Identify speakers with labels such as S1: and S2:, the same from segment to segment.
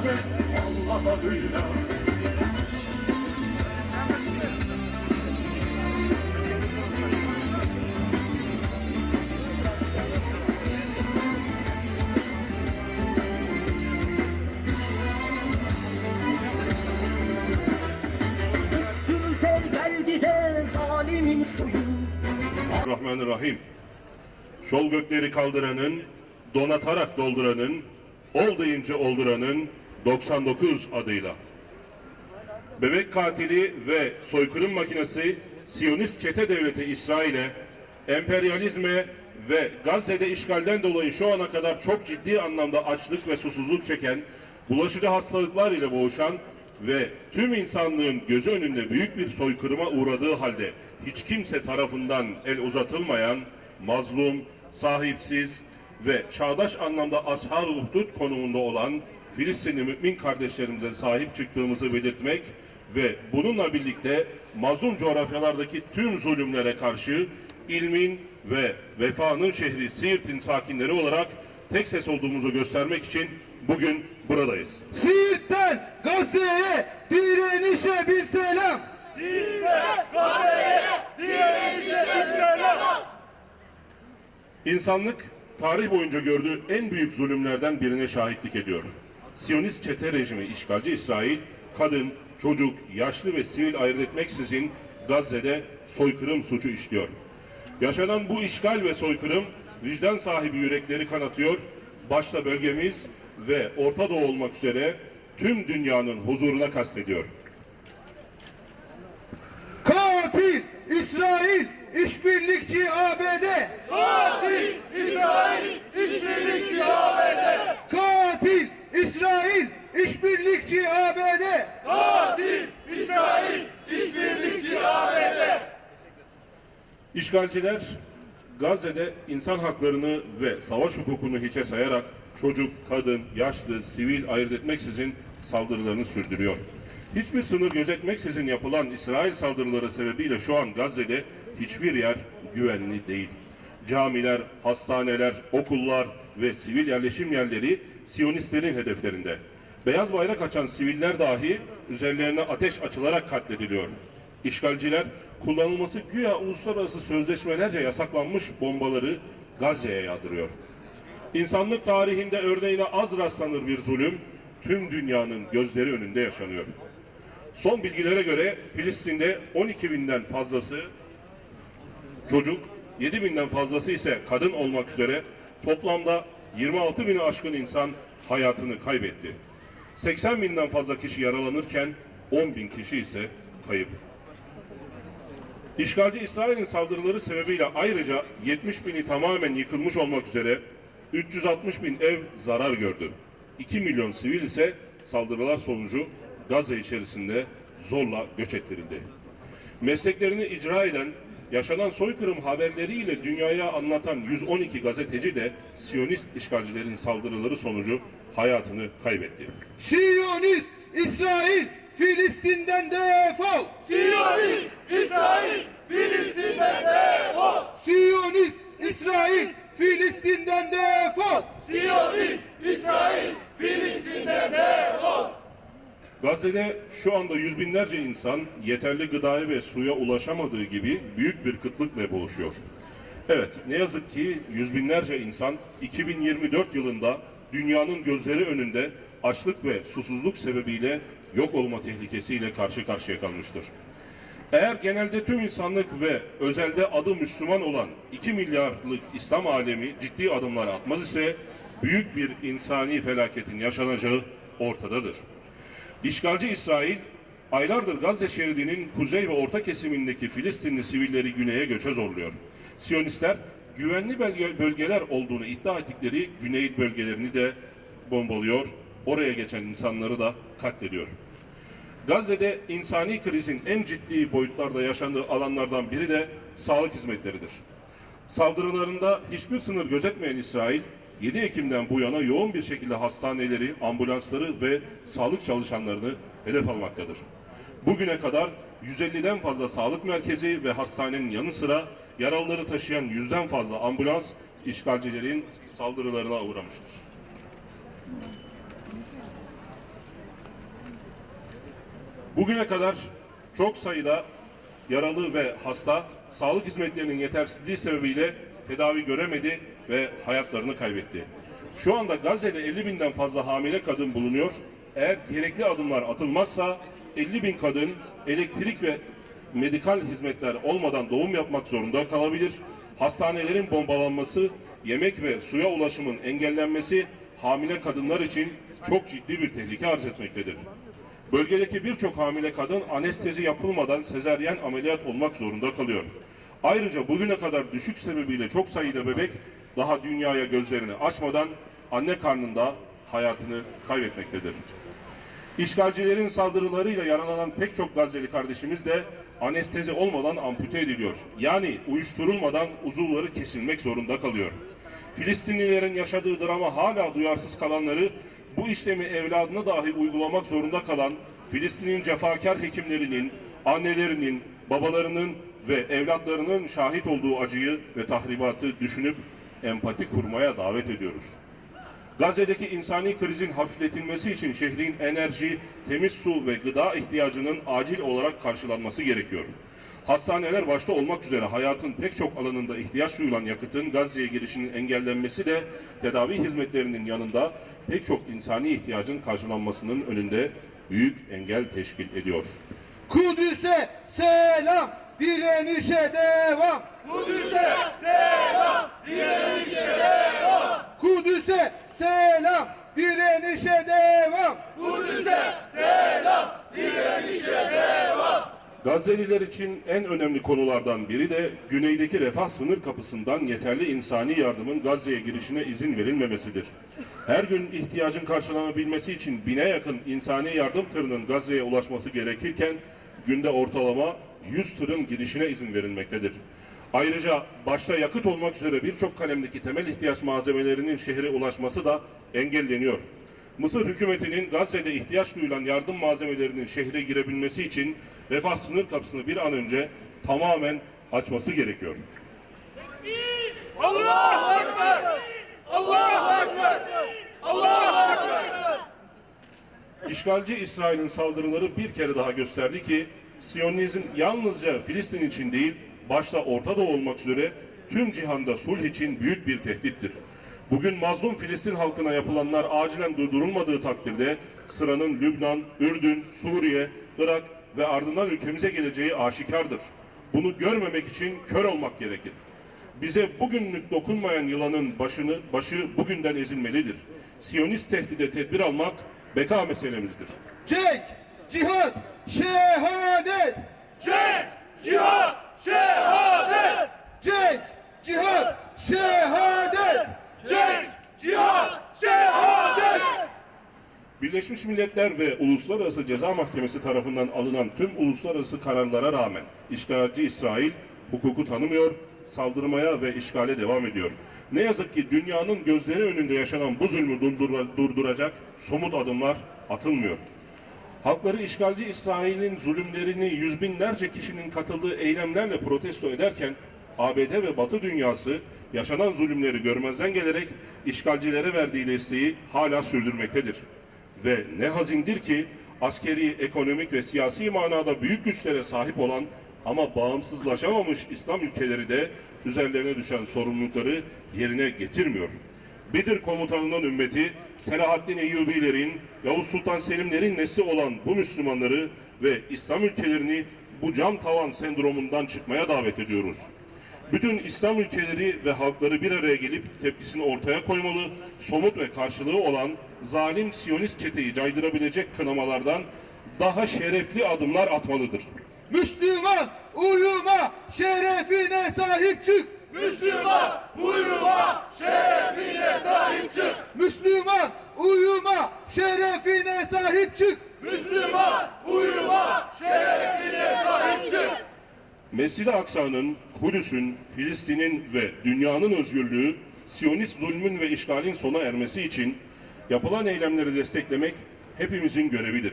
S1: ibadet Allah'a suyu
S2: Rahmanirrahim. Şol gökleri kaldıranın, donatarak dolduranın, ol olduranın 99 adıyla. Bebek katili ve soykırım makinesi Siyonist çete devleti İsrail'e, emperyalizme ve Gazze'de işgalden dolayı şu ana kadar çok ciddi anlamda açlık ve susuzluk çeken, bulaşıcı hastalıklar ile boğuşan ve tüm insanlığın gözü önünde büyük bir soykırıma uğradığı halde hiç kimse tarafından el uzatılmayan, mazlum, sahipsiz ve çağdaş anlamda ashar-ı konumunda olan Filistinli mümin kardeşlerimize sahip çıktığımızı belirtmek ve bununla birlikte mazlum coğrafyalardaki tüm zulümlere karşı ilmin ve vefanın şehri Siirt'in sakinleri olarak tek ses olduğumuzu göstermek için bugün buradayız.
S3: Siirt'ten Gazze'ye direnişe bir selam.
S2: İnsanlık tarih boyunca gördüğü en büyük zulümlerden birine şahitlik ediyor. Siyonist çete rejimi işgalci İsrail, kadın, çocuk, yaşlı ve sivil ayırt etmeksizin Gazze'de soykırım suçu işliyor. Yaşanan bu işgal ve soykırım vicdan sahibi yürekleri kanatıyor, başta bölgemiz ve Orta Doğu olmak üzere tüm dünyanın huzuruna kastediyor.
S3: Katil İsrail işbirlikçi ABD.
S4: Katil İsrail işbirlikçi ABD.
S3: İsrail işbirlikçi ABD.
S4: Katil İsrail işbirlikçi ABD.
S2: İşgalciler Gazze'de insan haklarını ve savaş hukukunu hiçe sayarak çocuk, kadın, yaşlı, sivil ayırt etmeksizin saldırılarını sürdürüyor. Hiçbir sınır gözetmeksizin yapılan İsrail saldırıları sebebiyle şu an Gazze'de hiçbir yer güvenli değil. Camiler, hastaneler, okullar ve sivil yerleşim yerleri Siyonistlerin hedeflerinde. Beyaz bayrak açan siviller dahi üzerlerine ateş açılarak katlediliyor. İşgalciler kullanılması güya uluslararası sözleşmelerce yasaklanmış bombaları Gazze'ye yağdırıyor. İnsanlık tarihinde örneğine az rastlanır bir zulüm tüm dünyanın gözleri önünde yaşanıyor. Son bilgilere göre Filistin'de 12 binden fazlası çocuk, 7 binden fazlası ise kadın olmak üzere toplamda 26 bini aşkın insan hayatını kaybetti. 80 binden fazla kişi yaralanırken 10 bin kişi ise kayıp. İşgalci İsrail'in saldırıları sebebiyle ayrıca 70 bini tamamen yıkılmış olmak üzere 360 bin ev zarar gördü. 2 milyon sivil ise saldırılar sonucu Gazze içerisinde zorla göç ettirildi. Mesleklerini icra eden, yaşanan soykırım haberleriyle dünyaya anlatan 112 gazeteci de Siyonist işgalcilerin saldırıları sonucu hayatını kaybetti.
S3: Siyonist İsrail Filistin'den defol.
S4: Siyonist İsrail Filistin'den defol.
S3: Siyonist İsrail Filistin'den defol.
S4: Siyonist İsrail Filistin'den defol.
S2: Gazze'de şu anda yüz binlerce insan yeterli gıdaya ve suya ulaşamadığı gibi büyük bir kıtlıkla boğuşuyor. Evet, ne yazık ki yüz binlerce insan 2024 yılında dünyanın gözleri önünde açlık ve susuzluk sebebiyle yok olma tehlikesiyle karşı karşıya kalmıştır. Eğer genelde tüm insanlık ve özelde adı Müslüman olan 2 milyarlık İslam alemi ciddi adımlar atmaz ise büyük bir insani felaketin yaşanacağı ortadadır. İşgalci İsrail aylardır Gazze şeridinin kuzey ve orta kesimindeki Filistinli sivilleri güneye göçe zorluyor. Siyonistler güvenli bölge- bölgeler olduğunu iddia ettikleri güney bölgelerini de bombalıyor, oraya geçen insanları da katlediyor. Gazze'de insani krizin en ciddi boyutlarda yaşandığı alanlardan biri de sağlık hizmetleridir. Saldırılarında hiçbir sınır gözetmeyen İsrail, 7 Ekim'den bu yana yoğun bir şekilde hastaneleri, ambulansları ve sağlık çalışanlarını hedef almaktadır. Bugüne kadar 150'den fazla sağlık merkezi ve hastanenin yanı sıra yaralıları taşıyan yüzden fazla ambulans işgalcilerin saldırılarına uğramıştır. Bugüne kadar çok sayıda yaralı ve hasta sağlık hizmetlerinin yetersizliği sebebiyle tedavi göremedi ve hayatlarını kaybetti. Şu anda Gazze'de 50 binden fazla hamile kadın bulunuyor. Eğer gerekli adımlar atılmazsa 50 bin kadın elektrik ve medikal hizmetler olmadan doğum yapmak zorunda kalabilir. Hastanelerin bombalanması, yemek ve suya ulaşımın engellenmesi hamile kadınlar için çok ciddi bir tehlike arz etmektedir. Bölgedeki birçok hamile kadın anestezi yapılmadan sezeryen ameliyat olmak zorunda kalıyor. Ayrıca bugüne kadar düşük sebebiyle çok sayıda bebek daha dünyaya gözlerini açmadan anne karnında hayatını kaybetmektedir. İşgalcilerin saldırılarıyla yaralanan pek çok Gazze'li kardeşimiz de anestezi olmadan ampute ediliyor. Yani uyuşturulmadan uzuvları kesilmek zorunda kalıyor. Filistinlilerin yaşadığı drama hala duyarsız kalanları bu işlemi evladına dahi uygulamak zorunda kalan Filistin'in cefakar hekimlerinin, annelerinin, babalarının ve evlatlarının şahit olduğu acıyı ve tahribatı düşünüp empati kurmaya davet ediyoruz. Gazze'deki insani krizin hafifletilmesi için şehrin enerji, temiz su ve gıda ihtiyacının acil olarak karşılanması gerekiyor. Hastaneler başta olmak üzere hayatın pek çok alanında ihtiyaç duyulan yakıtın Gazze'ye girişinin engellenmesi de tedavi hizmetlerinin yanında pek çok insani ihtiyacın karşılanmasının önünde büyük engel teşkil ediyor.
S3: Kudüs'e selam, direnişe devam.
S4: Kudüs'e selam, direnişe devam.
S3: Kudüs'e selam, direnişe devam.
S4: Kudüs'e selam, direnişe devam.
S2: Gazze'liler için en önemli konulardan biri de güneydeki refah sınır kapısından yeterli insani yardımın Gazze'ye girişine izin verilmemesidir. Her gün ihtiyacın karşılanabilmesi için bine yakın insani yardım tırının Gazze'ye ulaşması gerekirken günde ortalama 100 tırın girişine izin verilmektedir. Ayrıca başta yakıt olmak üzere birçok kalemdeki temel ihtiyaç malzemelerinin şehre ulaşması da engelleniyor. Mısır hükümetinin Gazze'de ihtiyaç duyulan yardım malzemelerinin şehre girebilmesi için refah sınır kapısını bir an önce tamamen açması gerekiyor.
S4: Allahu Ekber! Allahu Ekber! Allahu Ekber!
S2: İşgalci İsrail'in saldırıları bir kere daha gösterdi ki Siyonizm yalnızca Filistin için değil, başta Orta Doğu olmak üzere tüm cihanda sulh için büyük bir tehdittir. Bugün mazlum Filistin halkına yapılanlar acilen durdurulmadığı takdirde sıranın Lübnan, Ürdün, Suriye, Irak ve ardından ülkemize geleceği aşikardır. Bunu görmemek için kör olmak gerekir. Bize bugünlük dokunmayan yılanın başını başı bugünden ezilmelidir. Siyonist tehdide tedbir almak beka meselemizdir.
S3: Cenk, cihat, şehadet.
S4: Cenk, cihat, şehadet!
S3: Cenk, cihat, şehadet.
S4: Cenk, cihat, şehadet!
S2: Birleşmiş Milletler ve Uluslararası Ceza Mahkemesi tarafından alınan tüm uluslararası kararlara rağmen işgalci İsrail hukuku tanımıyor, saldırmaya ve işgale devam ediyor. Ne yazık ki dünyanın gözleri önünde yaşanan bu zulmü durdura- durduracak somut adımlar atılmıyor. Halkları işgalci İsrail'in zulümlerini yüz binlerce kişinin katıldığı eylemlerle protesto ederken ABD ve Batı dünyası yaşanan zulümleri görmezden gelerek işgalcilere verdiği desteği hala sürdürmektedir. Ve ne hazindir ki askeri, ekonomik ve siyasi manada büyük güçlere sahip olan ama bağımsızlaşamamış İslam ülkeleri de üzerlerine düşen sorumlulukları yerine getirmiyor. Bedir komutanının ümmeti, Selahaddin Eyyubilerin, Yavuz Sultan Selimlerin nesli olan bu Müslümanları ve İslam ülkelerini bu cam tavan sendromundan çıkmaya davet ediyoruz. Bütün İslam ülkeleri ve halkları bir araya gelip tepkisini ortaya koymalı, somut ve karşılığı olan zalim Siyonist çeteyi caydırabilecek kınamalardan daha şerefli adımlar atmalıdır.
S3: Müslüman uyuma, şerefine sahip çık.
S4: Müslüman, uyuma, şerefine sahip çık!
S3: Müslüman uyuma, şerefine sahip çık.
S4: Müslüman, uyuma, şerefine sahip çık!
S2: Mescid-i Aksa'nın, Kudüs'ün, Filistin'in ve dünyanın özgürlüğü, Siyonist zulmün ve işgalin sona ermesi için yapılan eylemleri desteklemek hepimizin görevidir.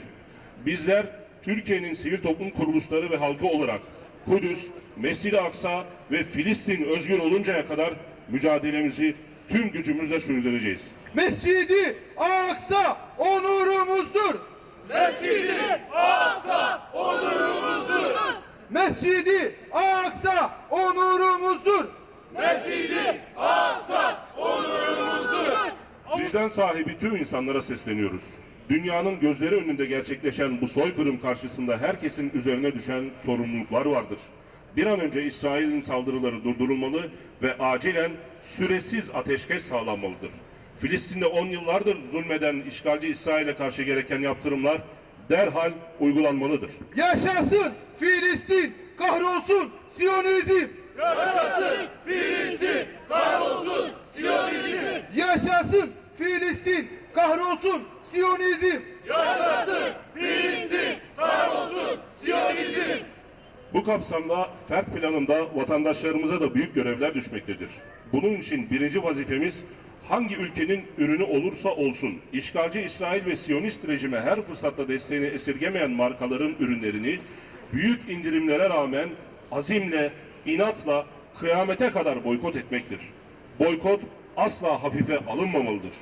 S2: Bizler Türkiye'nin sivil toplum kuruluşları ve halkı olarak Kudüs, Mescid-i Aksa ve Filistin özgür oluncaya kadar mücadelemizi tüm gücümüzle sürdüreceğiz.
S3: Mescidi Aksa onurumuzdur.
S4: Mescid-i Aksa onurumuzdur.
S3: Mescidi Aksa onurumuzdur.
S4: Mescid-i Aksa onurumuzdur.
S2: Vicdan sahibi tüm insanlara sesleniyoruz. Dünyanın gözleri önünde gerçekleşen bu soykırım karşısında herkesin üzerine düşen sorumluluklar vardır. Bir an önce İsrail'in saldırıları durdurulmalı ve acilen süresiz ateşkes sağlanmalıdır. Filistin'de 10 yıllardır zulmeden işgalci İsrail'e karşı gereken yaptırımlar derhal uygulanmalıdır.
S3: Yaşasın Filistin, kahrolsun Siyonizm.
S4: Yaşasın Filistin, kahrolsun Siyonizm.
S3: Yaşasın Filistin, kahrolsun Siyonizm.
S4: Yaşasın Filistin, kahrolsun Siyonizm.
S2: Bu kapsamda fert planında vatandaşlarımıza da büyük görevler düşmektedir. Bunun için birinci vazifemiz hangi ülkenin ürünü olursa olsun işgalci İsrail ve Siyonist rejime her fırsatta desteğini esirgemeyen markaların ürünlerini büyük indirimlere rağmen azimle, inatla kıyamete kadar boykot etmektir. Boykot asla hafife alınmamalıdır.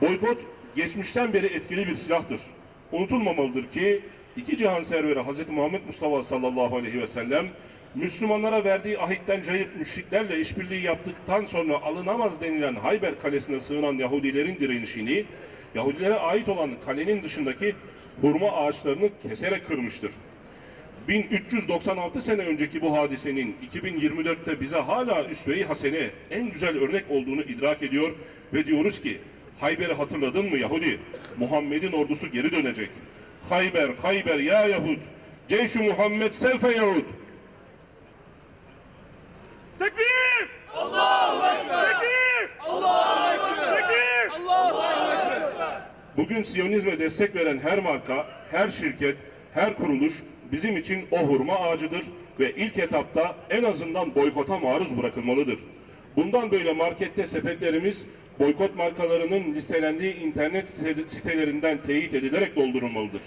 S2: Boykot geçmişten beri etkili bir silahtır. Unutulmamalıdır ki iki cihan serveri Hz. Muhammed Mustafa sallallahu aleyhi ve sellem Müslümanlara verdiği ahitten cayıp müşriklerle işbirliği yaptıktan sonra alınamaz denilen Hayber Kalesi'ne sığınan Yahudilerin direnişini Yahudilere ait olan kalenin dışındaki hurma ağaçlarını keserek kırmıştır. 1396 sene önceki bu hadisenin 2024'te bize hala üsve-i hasene en güzel örnek olduğunu idrak ediyor ve diyoruz ki Hayber'i hatırladın mı Yahudi? Muhammed'in ordusu geri dönecek. Hayber, Hayber ya Yahud. Ceyşu Muhammed sevfe Yahud.
S4: Tekbir! Allahu Ekber! Tekbir! Allahu Ekber! Tekbir! Allahu Ekber!
S2: Bugün Siyonizme destek veren her marka, her şirket, her kuruluş bizim için o hurma ağacıdır ve ilk etapta en azından boykota maruz bırakılmalıdır. Bundan böyle markette sepetlerimiz boykot markalarının listelendiği internet site- sitelerinden teyit edilerek doldurulmalıdır.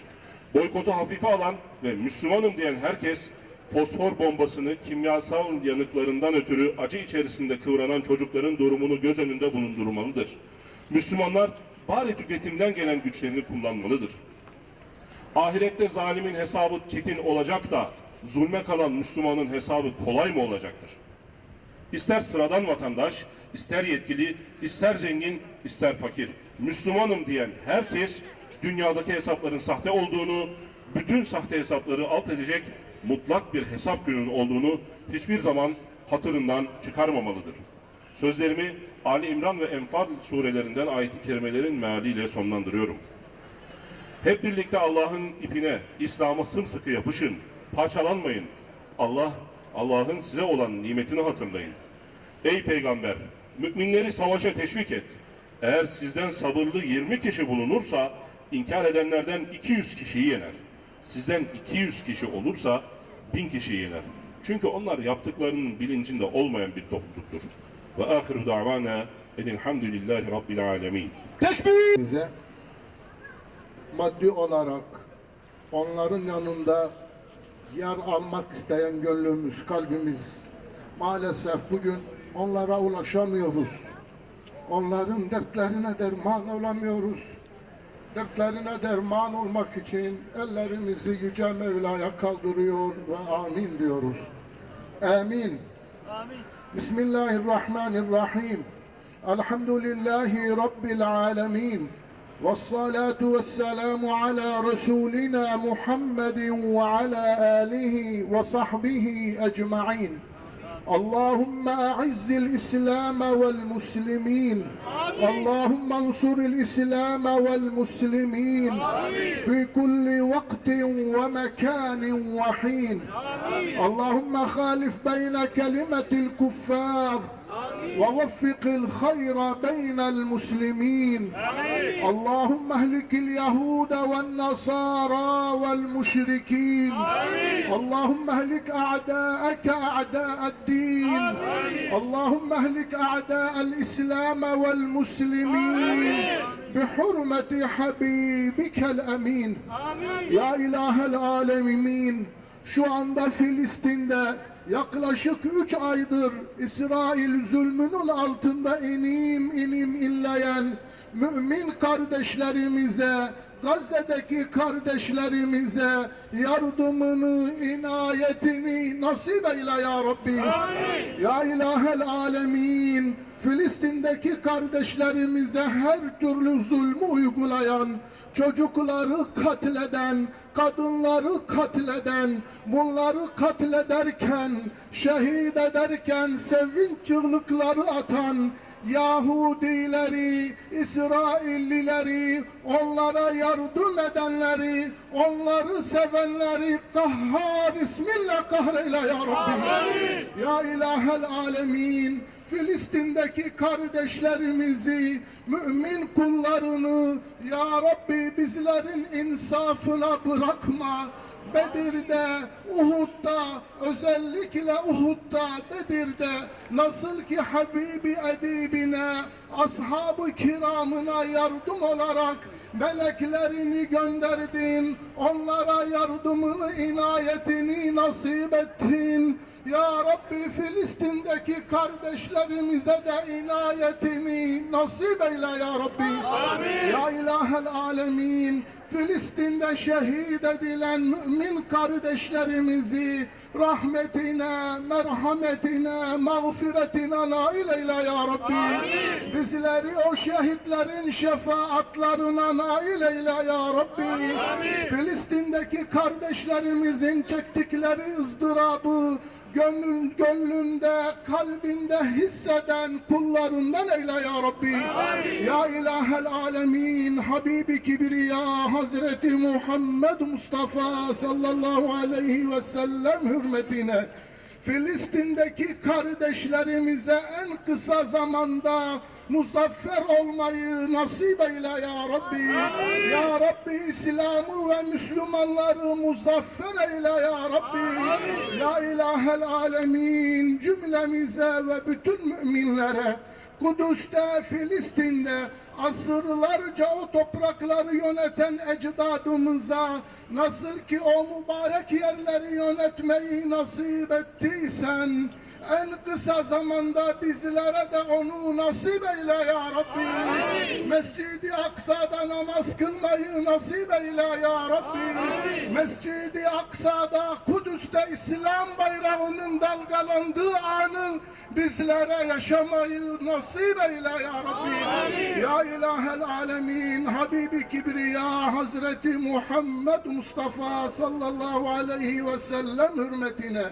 S2: Boykotu hafife alan ve Müslümanım diyen herkes fosfor bombasını kimyasal yanıklarından ötürü acı içerisinde kıvranan çocukların durumunu göz önünde bulundurmalıdır. Müslümanlar bari tüketimden gelen güçlerini kullanmalıdır. Ahirette zalimin hesabı çetin olacak da zulme kalan Müslümanın hesabı kolay mı olacaktır? İster sıradan vatandaş, ister yetkili, ister zengin, ister fakir. Müslümanım diyen herkes dünyadaki hesapların sahte olduğunu, bütün sahte hesapları alt edecek mutlak bir hesap gününün olduğunu hiçbir zaman hatırından çıkarmamalıdır. Sözlerimi Ali İmran ve Enfal surelerinden ayet-i kerimelerin mealiyle sonlandırıyorum. Hep birlikte Allah'ın ipine, İslam'a sımsıkı yapışın. Parçalanmayın. Allah, Allah'ın size olan nimetini hatırlayın. Ey peygamber, müminleri savaşa teşvik et. Eğer sizden sabırlı 20 kişi bulunursa, inkar edenlerden 200 kişiyi yener. Sizden 200 kişi olursa 1000 kişiyi yener. Çünkü onlar yaptıklarının bilincinde olmayan bir topluluktur. Ve ahiru da'vana enilhamdülillahi rabbil alemin.
S3: Tekbir!
S5: bize maddi olarak onların yanında yer almak isteyen gönlümüz, kalbimiz maalesef bugün onlara ulaşamıyoruz. Onların dertlerine derman olamıyoruz Dertlerine derman olmak için ellerimizi Yüce Mevla'ya kaldırıyor ve amin diyoruz. Amin. Bismillahirrahmanirrahim. Elhamdülillahi Rabbil alemin. والصلاة والسلام على رسولنا محمد وعلى آله وصحبه أجمعين اللهم أعز الإسلام والمسلمين. اللهم انصر الإسلام والمسلمين. في كل وقت ومكان وحين. اللهم خالف بين كلمة الكفار. ووفق الخير بين المسلمين. اللهم اهلك اليهود والنصارى والمشركين. اللهم اهلك أعداءك أعداء الدين. اللهم اهلك أعداء الإسلام والمسلمين. بحرمة حبيبك الأمين. Ya ilahel alemin şu anda Filistin'de yaklaşık üç aydır İsrail zulmünün altında inim inim inleyen mümin kardeşlerimize Gazze'deki kardeşlerimize yardımını, inayetini nasip eyle ya Rabbi. Ya ilahel alemin. Filistin'deki kardeşlerimize her türlü zulmü uygulayan, çocukları katleden, kadınları katleden, bunları katlederken, şehit ederken sevinç çığlıkları atan, Yahudileri, İsraillileri, onlara yardım edenleri, onları sevenleri kahhar isminle kahreyle ya Rabbi. Ya ilahel alemin. Filistin'deki kardeşlerimizi, mümin kullarını Ya Rabbi bizlerin insafına bırakma. Bedir'de, Uhud'da, özellikle Uhud'da, Bedir'de nasıl ki Habibi edibine, ashab-ı kiramına yardım olarak meleklerini gönderdin, onlara yardımını, inayetini nasip ettin. Ya Rabbi Filistin'deki kardeşlerimize de inayetini nasip eyle ya Rabbi. Ya ilahel alemin. Filistin'de şehit edilen mümin kardeşlerimizi rahmetine, merhametine, mağfiretine nail eyle ya Rabbi. Bizleri o şehitlerin şefaatlerine nail eyle ya Rabbi. Filistin'deki kardeşlerimizin çektikleri ızdırabı gönlün, gönlünde, kalbinde hisseden kullarından eyle ya Rabbi. Ya ilahel alemin, Habibi Kibriya, Hazreti Muhammed Mustafa sallallahu aleyhi ve sellem hürmetine Filistin'deki kardeşlerimize en kısa zamanda muzaffer olmayı nasip eyle ya Rabbi. Ya Rabbi İslam'ı ve Müslümanları muzaffer eyle ya Rabbi. Ya ilahel alemin cümlemize ve bütün müminlere Kudüs'te, Filistin'de asırlarca o toprakları yöneten ecdadımıza nasıl ki o mübarek yerleri yönetmeyi nasip ettiysen en kısa zamanda bizlere de onu nasip eyle ya Rabbi. Mescid-i Aksa'da namaz kılmayı nasip eyle ya Rabbi. Mescid-i Aksa'da Kudüs'te İslam bayrağının dalgalandığı anı bizlere yaşamayı nasip eyle ya Rabbi. Ya ilahel alemin Habibi Kibriya Hazreti Muhammed Mustafa sallallahu aleyhi ve sellem hürmetine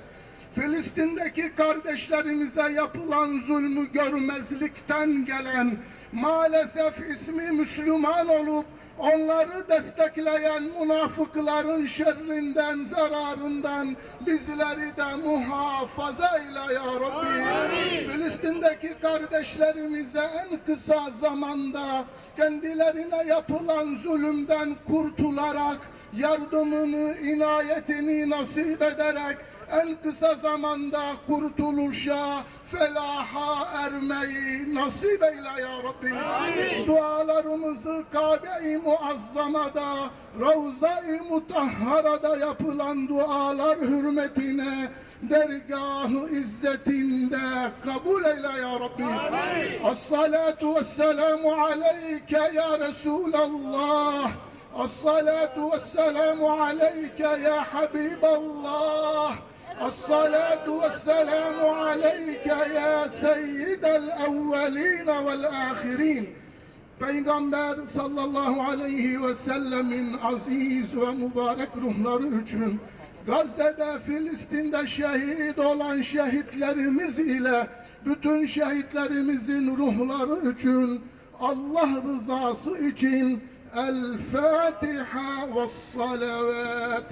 S5: Filistin'deki kardeşlerimize yapılan zulmü görmezlikten gelen maalesef ismi Müslüman olup onları destekleyen münafıkların şerrinden, zararından bizleri de muhafaza eyle ya Rabbi. Filistin'deki kardeşlerimize en kısa zamanda kendilerine yapılan zulümden kurtularak yardımını, inayetini nasip ederek en kısa zamanda kurtuluşa, felaha ermeyi nasip eyle ya Rabbi. Dualarımızı Kabe-i Muazzama'da, Ravza-i Mutahhara'da yapılan dualar hürmetine dergahı izzetinde kabul eyle ya Rabbi. As-salatu vesselamu aleyke ya Resulallah. الصلاة والسلام عليك يا حبيب الله الصلاة والسلام عليك يا سيد الأولين والآخرين Peygamber sallallahu aleyhi ve sellemin aziz ve mübarek ruhları için Gazze'de, Filistin'de şehit olan şehitlerimiz ile bütün şehitlerimizin ruhları için Allah rızası için El Fatiha ve salavat.